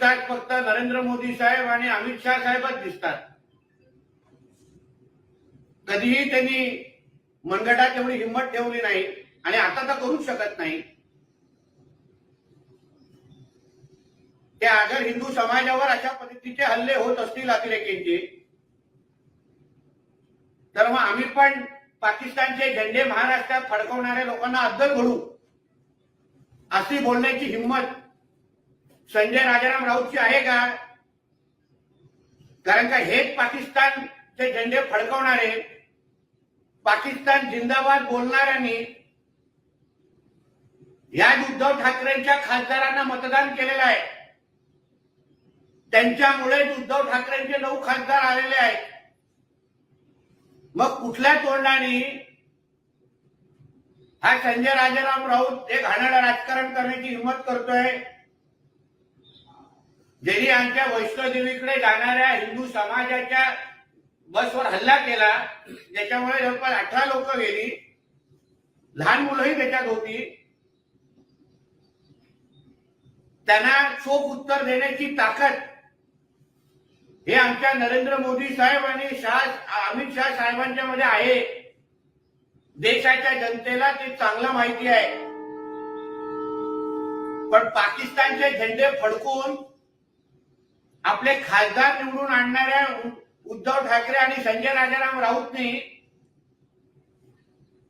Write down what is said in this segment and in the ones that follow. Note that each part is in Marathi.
दिसतात फक्त नरेंद्र मोदी साहेब आणि अमित शहा साहेबच दिसतात. कधीही त्यांनी मनगटात एवढी हिंमत ठेवली नाही आणि आता तर करूच शकत नाही. ते अगर हिंदू समाजावर अशा पद्धतीचे हल्ले होत असतील अतिरेकींचे. तर मग आम्ही पण पाकिस्तानचे झेंडे महाराष्ट्रात फडकवणाऱ्या लोकांना अद्दल घडू अशी बोलण्याची हिंमत संजय राजाराम राऊतची आहे का? कारण का हेच पाकिस्तानचे झेंडे फडकवणारे पाकिस्तान जिंदाबाद बोलणाऱ्यांनी या उद्धव ठाकरेंच्या खासदारांना मतदान केलेलं आहे. त्यांच्यामुळेच उद्धव ठाकरेंचे नऊ खासदार आलेले आहेत. मग कुठल्या तोंडाने हा संजय राजाराम राऊत हे घाणेरडं राजकारण करण्याची हिंमत करतोय? ज्यांनी आमच्या वैष्णोदेवीकडे जाणाऱ्या हिंदू समाजाच्या बसवर हल्ला केला ज्याच्यामुळे जवळपास अठरा लोक गेली. लहान मुलंही त्याच्यात होती. त्यांना चोख उत्तर देण्याची ताकद हे आमच्या नरेंद्र मोदी साहेब आणि शाह अमित शाह साहेबांच्या मध्ये आहे. देशाच्या जनतेला ते चांगलं माहिती आहे. पण पाकिस्तानचे झेंडे फडकून आपले खासदार निवडून आणणाऱ्या उद्धव ठाकरे आणि संजय राजाराम राऊतने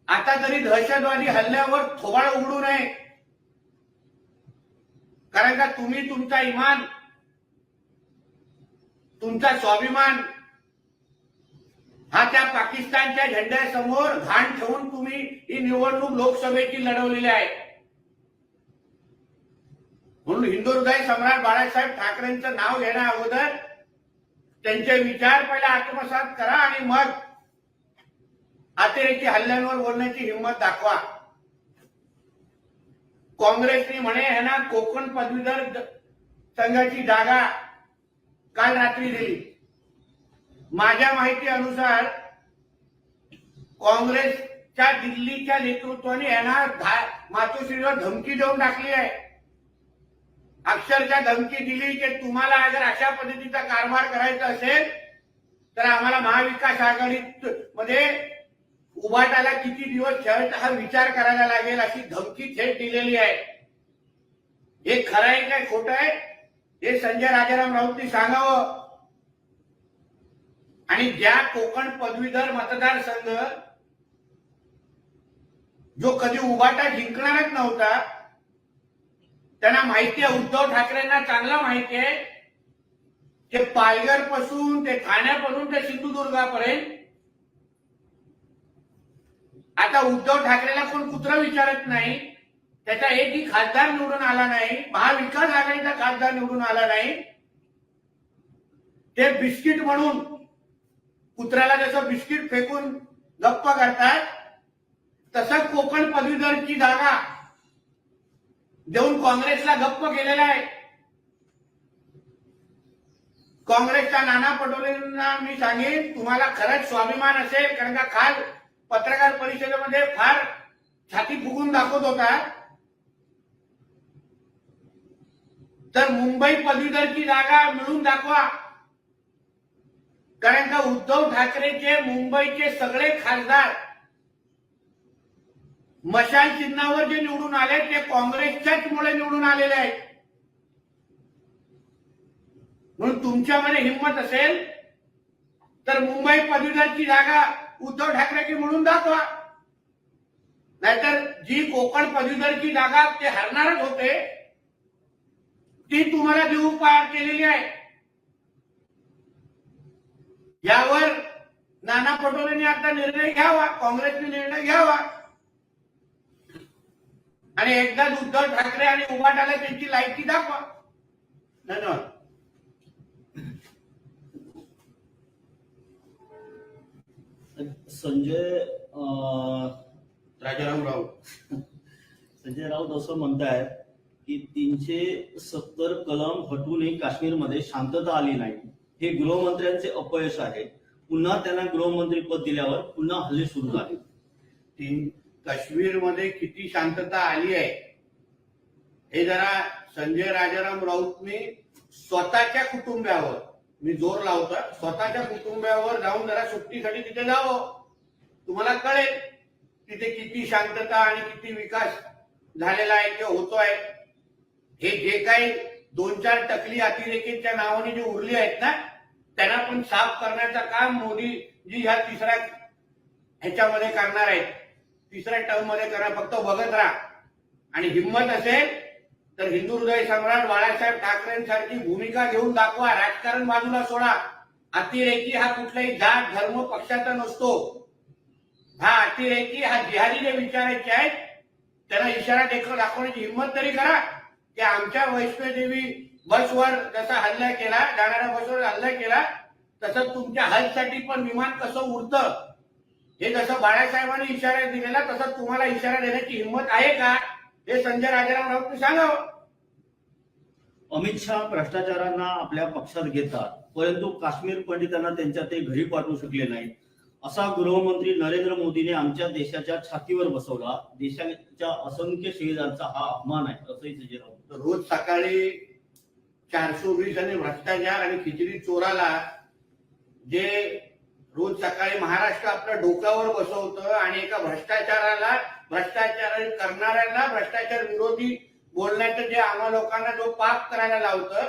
आता तरी दहशतवादी हल्ल्यावर थोबाळ उघडू नये. कारण का तुम्ही तुमचा इमान तुमचा स्वाभिमान हा त्या पाकिस्तानच्या झेंड्यासमोर घाण ठेवून तुम्ही ही निवडणूक लोकसभेची लढवलेली आहे. म्हणून हिंदू हृदय सम्राट बाळासाहेब ठाकरेंचं नाव घेण्या अगोदर त्यांचे विचार पहिले आत्मसात करा आणि मग अतिरेकी हल्ल्यांवर बोलण्याची हिंमत दाखवा. काँग्रेसने म्हणे ह्यांना कोकण पदवीधर संघाची जागा काल रात्री दिली. माझ्या माहिती अनुसार काँग्रेसच्या दिल्लीच्या नेतृत्वाने यांना मातोश्रीवर धमकी देऊन टाकली आहे. अक्षरशः धमकी दिली की तुम्हाला जर अशा पद्धतीचा कारभार करायचा असेल तर आम्हाला महाविकास आघाडीत मध्ये उभाटाला किती दिवस खेळायचा हा विचार करायला लागेल अशी धमकी थेट दिलेली आहे. हे खरं आहे काय खोटं आहे? हे संजय राजाराम राऊतनी सांगावं. आणि ज्या कोकण पदवीधर मतदारसंघ जो कधी उभाटा जिंकणारच नव्हता त्यांना माहिती आहे उद्धव ठाकरेंना चांगलं माहिती आहे. ते पालघरपासून ते ठाण्यापासून ते सिंधुदुर्गापर्यंत. आता उद्धव ठाकरेला कोण कुत्र विचारत नाही. त्याचा एकही खासदार निवडून आला नाही. महाविकास आघाडीचा खासदार निवडून आला नाही. ते बिस्किट म्हणून कुत्र्याला जसं बिस्किट फेकून गप्प करतात तसं कोकण पदवीधरची जागा देऊन काँग्रेसला गप्प केलेला आहे. काँग्रेसच्या नाना पटोलेंना मी सांगेन तुम्हाला खरंच स्वाभिमान असेल कारण का काल पत्रकार परिषदेमध्ये फार छाती फुगून दाखवत होता. तर मुंबई पदवीधरची जागा मिळून दाखवा. कारण का उद्धव ठाकरेचे मुंबईचे सगळे खासदार मशाल चिन्हावर जे निवडून आले ते काँग्रेसच्याच मुळे निवडून आलेले आहेत. म्हणून तुमच्यामध्ये हिंमत असेल तर मुंबई पदवीधरची जागा उद्धव ठाकरेची म्हणून दाखवा. नाहीतर जी कोकण पदवीधरची जागा ते हरणारच होते ती तुम्हाला देऊ पार केलेली आहे. यावर नाना पटोलेंनी आता निर्णय घ्यावा काँग्रेसने निर्णय घ्यावा. आणि एकदाच उद्धव ठाकरे आणि उभाटाला त्यांची लायकी दाखवा. धन्यवाद. संजय राजाराम राऊत. संजय राऊत असं म्हणतायत की तीनशे सत्तर कलम हटवूनही काश्मीरमध्ये शांतता आली नाही. हे गृहमंत्र्यांचे अपयश आहे. पुन्हा त्यांना गृहमंत्री पद दिल्यावर पुन्हा हल्ले सुरू झाले. तीन काश्मीरमध्ये किती शांतता आली आहे? हे जरा संजय राजाराम राऊतने स्वतःच्या कुटुंबावर मी जोर लावतो स्वतःच्या कुटुंबावर जाऊन जरा सुट्टीसाठी तिथे जावं. तुम्हाला कळेल तिथे किती शांतता आणि किती विकास झालेला आहे किंवा होतोय. हे जे काही दोन चार टकली अतिरेकीच्या नावाने जी उरली आहेत ना त्यांना पण साफ करण्याचं काम मोदीजी ह्या तिसऱ्या ह्याच्यामध्ये करणार आहेत. तिसऱ्या टर्ममध्ये करा फक्त बघत राहा. आणि हिंमत असेल तर हिंदू हृदय सम्राट बाळासाहेब ठाकरेंसारखी भूमिका घेऊन दाखवा राजकारण बाजूला सोडा. अतिरेकी हा कुठलाही जात धर्म पक्षाचा नसतो. हा अतिरेकी हा जिहादी जे विचारायचे आहेत त्यांना इशारा देखील दाखवण्याची हिंमत तरी करा की आमच्या वैष्णोदेवी बसवर जसा हल्ला केला जाणाऱ्या बसवर हल्ला केला तसं तुमच्या हजसाठी पण विमान कसं उडतं? हे जसं बाळासाहेबांनी इशारा दिलेला तसं तुम्हाला इशारा देण्याची हिंमत आहे का? हे संजय राजाराम राऊत सांगावं अमित शहा भ्रष्टाचारांना आपल्या पक्षात घेतात परंतु काश्मीर पंडितांना त्यांच्या ते घरी पाठवू शकले नाहीत. असा गृहमंत्री नरेंद्र मोदीने आमच्या देशाच्या छातीवर बसवला. देशाच्या असंख्य शहीदांचा हा अपमान आहे असंही संजय राऊत रोज सकाळी चारशे वीस आणि भ्रष्टाचार आणि खिचडी चोराला जे रोज सकाळी महाराष्ट्र आपल्या डोक्यावर बसवतं आणि एका भ्रष्टाचाराला भ्रष्टाचार करणाऱ्यांना भ्रष्टाचार विरोधी बोलण्याचं जे आम्हा लोकांना जो पाप करायला लावतं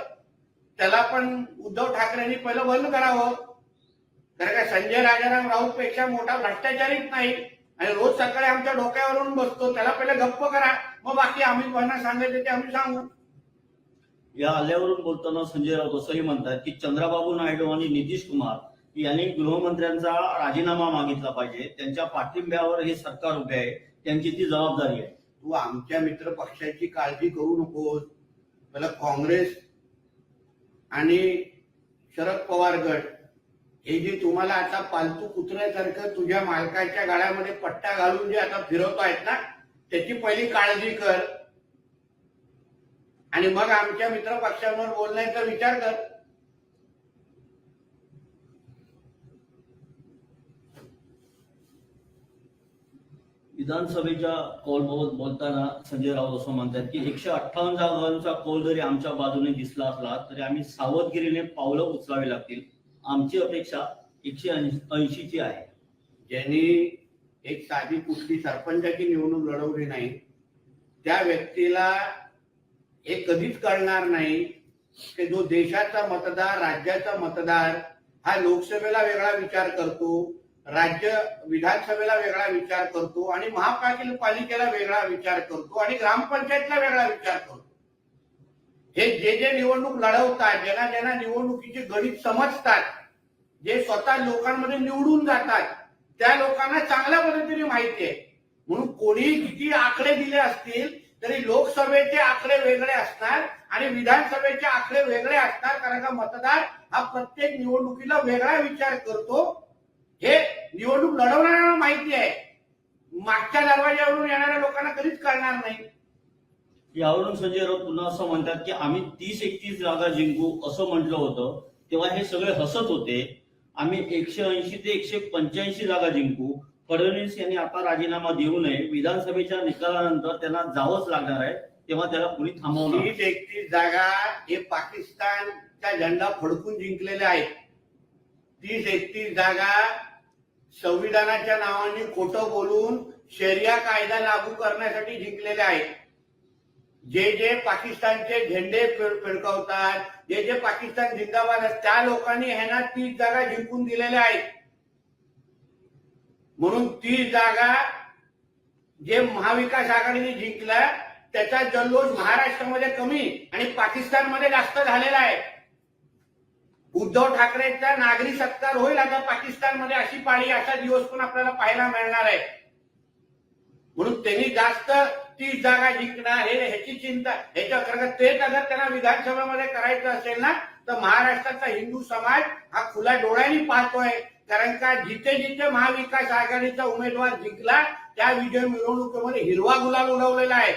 त्याला पण उद्धव ठाकरेंनी पहिलं बंद करावं. कारण का संजय राजाराम राऊत पेक्षा मोठा भ्रष्टाचारीच नाही. आणि रोज सकाळी आमच्या डोक्यावरून बसतो त्याला पहिले गप्प करा. मग बाकी आम्ही कोणाला सांगायचं ते आम्ही सांगू. या आल्यावरून बोलताना संजय राऊत असंही म्हणतात की चंद्राबाबू नायडू आणि नितीश कुमार यांनी गृहमंत्र्यांचा राजीनामा मागितला पाहिजे. त्यांच्या पाठिंब्यावर हे सरकार उभे आहे. त्यांची ती जबाबदारी आहे. तू आमच्या मित्र पक्षाची काळजी करू नकोस. मला काँग्रेस आणि शरद पवार गट हे जे तुम्हाला आता पालतू कुत्र्यासारखं तुझ्या मालकाच्या गाड्यामध्ये पट्टा घालून जे आता फिरवतायत ना त्याची पहिली काळजी कर. आणि मग आमच्या मित्र पक्षांवर बोलण्याचा विचार कर. विधानसभेच्या कॉलबाबत बोलताना संजय राऊत असं म्हणतात की एकशे अठ्ठावन्न जागांचा कॉल जरी आमच्या बाजूने दिसला असला तरी आम्ही सावधगिरीने पावलं उचलावी लागतील. आमची अपेक्षा एकशे ऐंशीची आहे. ज्यांनी एक साधी कुठली सरपंचाची निवडणूक लढवली नाही त्या व्यक्तीला हे कधीच कळणार नाही की जो देशाचा मतदार राज्याचा मतदार हा लोकसभेला वेगळा विचार करतो राज्य विधानसभेला वेगळा विचार करतो आणि महापालिकेला वेगळा विचार करतो आणि ग्रामपंचायतला वेगळा विचार करतो. हे जे जे निवडणूक लढवतात ज्यांना ज्यांना निवडणुकीचे गणित समजतात जे स्वतः लोकांमध्ये निवडून जातात त्या लोकांना चांगल्या पद्धतीने माहिती आहे. म्हणून कोणी किती आकडे दिले असतील तरी लोकसभेचे आकडे वेगळे असणार आणि विधानसभेचे आकडे वेगळे असणार कारण का मतदार हा प्रत्येक निवडणुकीला वेगळा विचार करतो. हे निवडणूक लढवणाऱ्यांना माहिती आहे. मागच्या दरवाज्यावरून येणाऱ्या लोकांना कधीच कळणार नाही. यावरून संजय राऊत पुन्हा असं म्हणतात की आम्ही तीस एकतीस जागा जिंकू असं म्हटलं होतं. तेव्हा हे सगळे हसत होते. आम्ही एकशे ऐंशी ते एकशे पंच्याऐंशी जागा जिंकू. फडणवीस यांनी आता राजीनामा देऊ नये. विधानसभेच्या निकालानंतर त्यांना जावंच लागणार आहे. तेव्हा त्याला कुणी थांबवणार तीस एकतीस जागा हे पाकिस्तानचा झेंडा फडकून जिंकलेल्या आहेत. तीस एकतीस जागा संविधानाच्या नावाने खोटं बोलून शरिया कायदा लागू करण्यासाठी जिंकलेले आहेत. जे जे पाकिस्तानचे झेंडे फिरकवतात जे जे पाकिस्तान जिंदाबाद आहेत त्या लोकांनी ह्यांना तीस जागा जिंकून दिलेल्या आहेत. म्हणून तीस जागा जे महाविकास आघाडीने जिंकला त्याचा जल्लोष महाराष्ट्रामध्ये कमी आणि पाकिस्तानमध्ये जास्त झालेला आहे. उद्धव ठाकरेंचा नागरी सत्कार होईल आता पाकिस्तानमध्ये अशी पाळी असा दिवस पण आपल्याला पाहायला मिळणार आहे. म्हणून त्यांनी जास्त ती जागा जिंकणार हे ह्याची चिंता ह्याच्या कारण तेच अगर त्यांना विधानसभेमध्ये करायचं असेल ना तर महाराष्ट्राचा हिंदू समाज हा खुला डोळ्यांनी पाहतोय. कारण का जिथे जिथे महाविकास आघाडीचा उमेदवार जिंकला त्या विजय मिरवणुकीमध्ये हिरवा गुलाल उडवलेला आहे.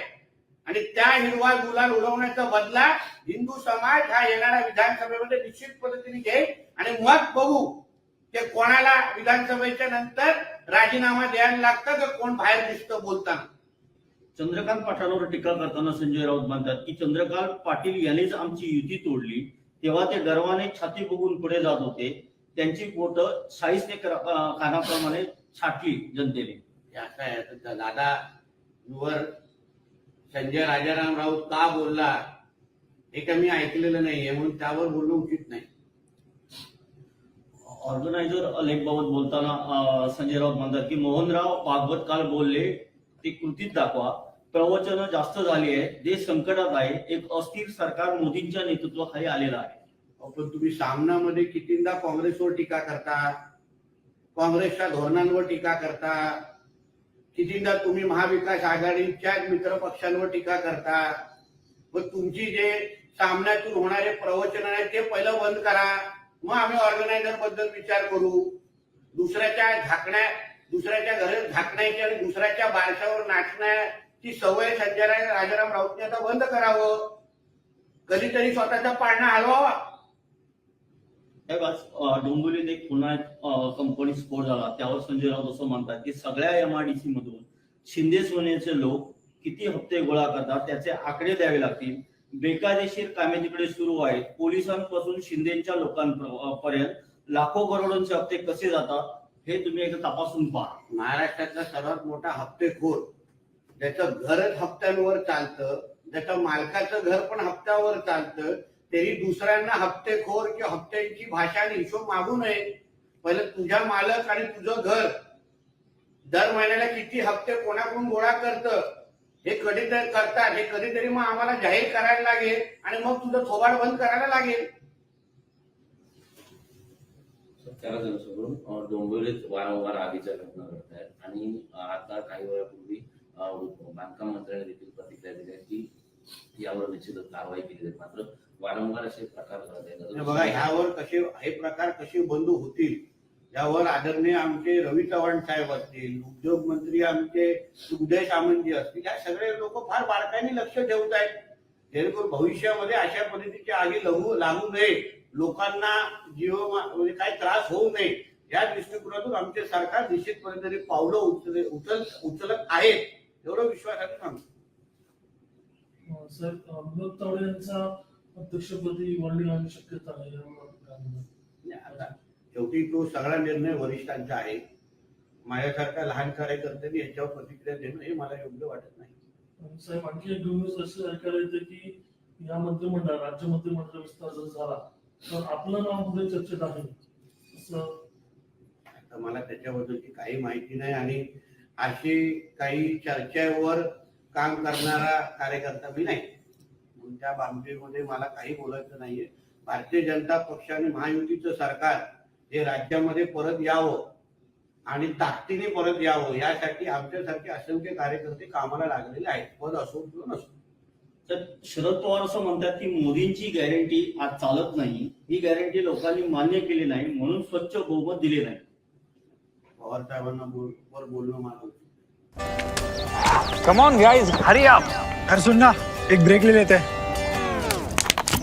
आणि त्या हिरवा गुलाल उडवण्याचा बदला हिंदू समाज हा येणाऱ्या विधानसभेमध्ये निश्चित पद्धतीने घेईल. आणि मग बघू ते कोणाला विधानसभेच्या नंतर राजीनामा द्यायला लागतं का कोण बाहेर दिसतं बोलताना? चंद्रकांत पाटलांवर टीका करताना संजय राऊत म्हणतात की चंद्रकांत पाटील यांनीच आमची युती तोडली. तेव्हा ते गर्वाने छाती बघून पुढे जात होते. त्यांची पोट शाहीस्ते कानाप्रमाणे छाटली जनतेने. तर दादा वर संजय राजाराम राऊत का बोलला हे का मी ऐकलेलं नाहीये म्हणून त्यावर बोलणं उचित नाही. ऑर्गनायझर लेखबाबत बोलताना संजय राऊत म्हणतात की मोहनराव भागवत काल बोलले ते कृतीत दाखवा. प्रवचनं जास्त झाली आहे देश संकटात आहे एक अस्थिर सरकार मोदींच्या नेतृत्वाखाली आलेलं आहे. पण तुम्ही सामनामध्ये कितींदा काँग्रेसवर टीका करता? काँग्रेसच्या धोरणांवर टीका करता? कितींदा तुम्ही महाविकास आघाडीच्या मित्र पक्षांवर टीका करता मग तुमची जे सामन्यातून होणारे प्रवचन आहे ते पहिलं बंद करा. मग आम्ही ऑर्गनायझरबद्दल विचार करू. दुसऱ्याच्या झाकण्या दुसऱ्याच्या घरात झाकण्याची आणि दुसऱ्याच्या बारशावर नाचण्याची सवय संजय राजाराम राऊतने आता बंद करावं. कधीतरी स्वतःचा पाळणा हलवावा. हे बस डोंबिवलीत एक पुन्हा एक कंपनी स्फोट झाला. त्यावर संजय राऊत असं म्हणतात की सगळ्या एमआरडीसी मधून शिंदे सोनेचे लोक किती हप्ते गोळा करतात त्याचे आकडे द्यावे लागतील. बेकायदेशीर कामे तिकडे सुरू आहेत. पोलिसांपासून शिंदेच्या लोकांपर्यंत लाखो करोडोंचे हप्ते कसे जातात हे तुम्ही एकदा तपासून पहा. महाराष्ट्रातला सर्वात मोठा हप्तेखोर ज्याचं घरच हप्त्यांवर चालतं ज्याच्या मालकाचं घर पण हप्त्यावर चालतं तरी दुसऱ्यांना हप्तेखोर किंवा हप्त्यांची भाषा आणि हिशोब मागू नये. पहिलं तुझ्या मालक आणि तुझं घर. दर महिन्याला किती हप्ते कोणाकडून गोळा करतं? हे कधीतरी करतात. हे कधीतरी मग आम्हाला जाहीर करायला लागेल आणि मग तुझं थोबाड बंद करायला लागेल. त्याला डोंबिवलीत वारंवार आगीच्या घटना घडत आहेत आणि आता काही वेळापूर्वी बांधकाम मंत्र्याने देखील प्रतिक्रिया दिल्या की यावर निश्चितच कारवाई केली जाईल. मात्र वारंवार असे प्रकार घडत हे बघा ह्यावर कसे हे प्रकार कसे बंद होतील यावर आदरणीय आमचे रवी चव्हाण साहेब असतील उद्योग मंत्री आमचे उदय सामंतजी असतील या सगळे लोक फार बारकाईने लक्ष ठेवत आहेत. जेणेकरून भविष्यामध्ये अशा पद्धतीची आगी लागू लागू नये. लोकांना जीव म्हणजे काही त्रास होऊ नये. या दृष्टिकोनातून आमचे सरकार निश्चितपणे तरी पावलं उचल उचल उचलत आहेत. एवढं विश्वासाने सांगतो. सर अं, विनोद तावडे यांचा अध्यक्षपदी लागण्याची शक्यता आहे आता शेवटी तो सगळा निर्णय वरिष्ठांचा आहे. माझ्यासारख्या लहान कार्यकर्त्यांनी याच्यावर प्रतिक्रिया देणं हे मला योग्य वाटत नाही. साहेब आणखी एक न्यूज असं ऐकायला येतं की या मंत्रिमंडळ राज्य मंत्रिमंडळ विस्तार जर झाला तर आपलं नाव पुढे चर्चेत आहे. असं आता मला त्याच्याबद्दलची काही माहिती नाही आणि अशी काही चर्चेवर काम करणारा कार्यकर्ता मी नाही. त्या बाबतीमध्ये मला काही बोलायचं नाहीये. भारतीय जनता पक्ष आणि महायुतीचं सरकार हे राज्यामध्ये परत यावं आणि ताकदीने परत यावं यासाठी आमच्यासारखे असंख्य कार्यकर्ते कामाला लागलेले आहेत. पद असो किंवा नसो. तर शरद पवार असं म्हणतात की मोदींची गॅरंटी आज चालत नाही. ही गॅरंटी लोकांनी मान्य केली नाही म्हणून स्वच्छ बहुमत दिले नाही. पवार साहेबांना बोलणं मला कम ऑन गाइस हरी आप अरे सुन ना एक ब्रेक ले लेते. हैं